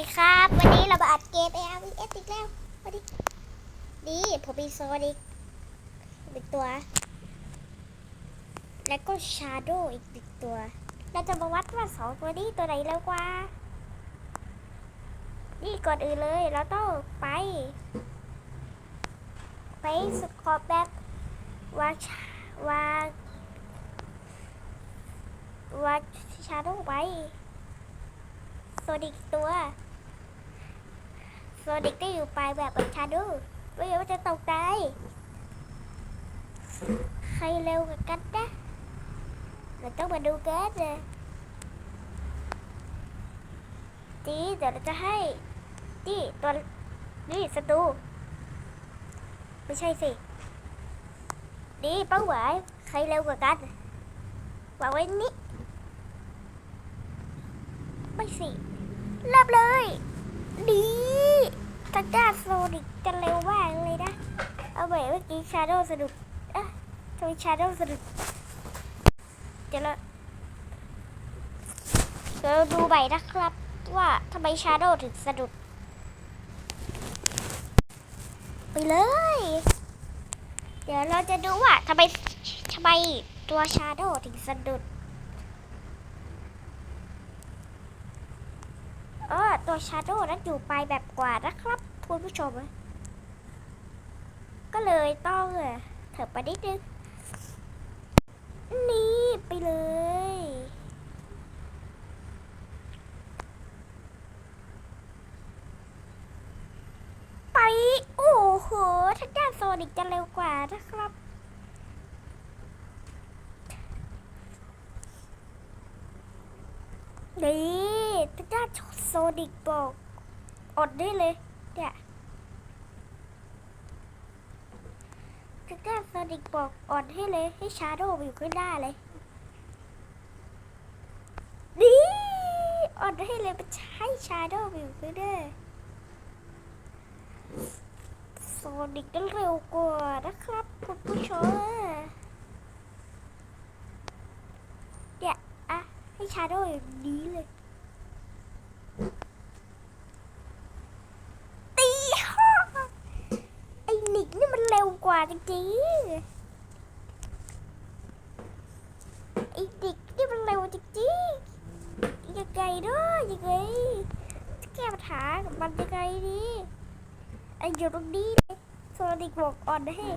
ดีครับ วันนี้เรามาอัดเกม ARVS อีกแล้วสวัสดีดีผมมีโซนิกอีกตัว แล้วก็ชาโดอีกหนึ่งตัว เราจะมาวัดว่าสองตัวนี้ตัวไหนเร็วกว่า นี่ก่อนอื่นเลยเราต้องไป ไปสกอร์แบบวางชาวางวางชาโดไว้ โซนิกตัว โซนิกก็อยู่ปลายแบบกับชาโดไม่งั้นมันจะตกได้ใครเร็วกว่ากันนะเราต้องมาดูกันเลยจีเดี๋ยวเราจะให้นี่ตัวนี่ศัตรูไม่ใช่สินี่เป้าหมายใครเร็วกว่ากันวางไว้นี่ไม่สิ เริ่มเลย ดีทางด้าโซนิกจะเร็วมากเลยนะ เอาไว้เมื่อกี้ชาโดสะดุดอะทำไมชาโดสะดุดเดี๋ยวเราเดี๋ยวเราดูใหม่นะครับ ว่าทำไมชาโดถึงสะดุด ไปเลย เดี๋ยวเราจะดูว่าทำไมทำไมตัวชาโดถึงสะดุด เออตัวชาโดนั้นอยู่ไปแบบกว่านะครับคุณผู้ชม ก็เลยต้องเถิบไปนิดนึงนี่ไปเลยไปโอ้โหทาด้านโซนิกจะเร็วกว่านะครับนี่ ทางด้านโซนิกบอกอดได้เลยเนี่ยทางด้านโซนิกบอกอดให้เลย ให้ชาโดว์อยู่ข้างหน้าเลยนี่อดให้เลยมันใช้ชาโดว์อยู่ข้างหน้าโซนิกต้องเร็วกว่านะครับคุณผู้ชมเนี่ยอะให้ชาโดว์อยู่นี้เลย ตีห้าไอ้นิกนี่มันเร็ว กว่าจริงๆไอ้นิกนี่มันเร็วจริงๆยังไงเนาะยังไงแก้ปัญหากับมันยังไงดีไอ้อยู่ตรงนี้เลยโซนิกบอกอ่อนให้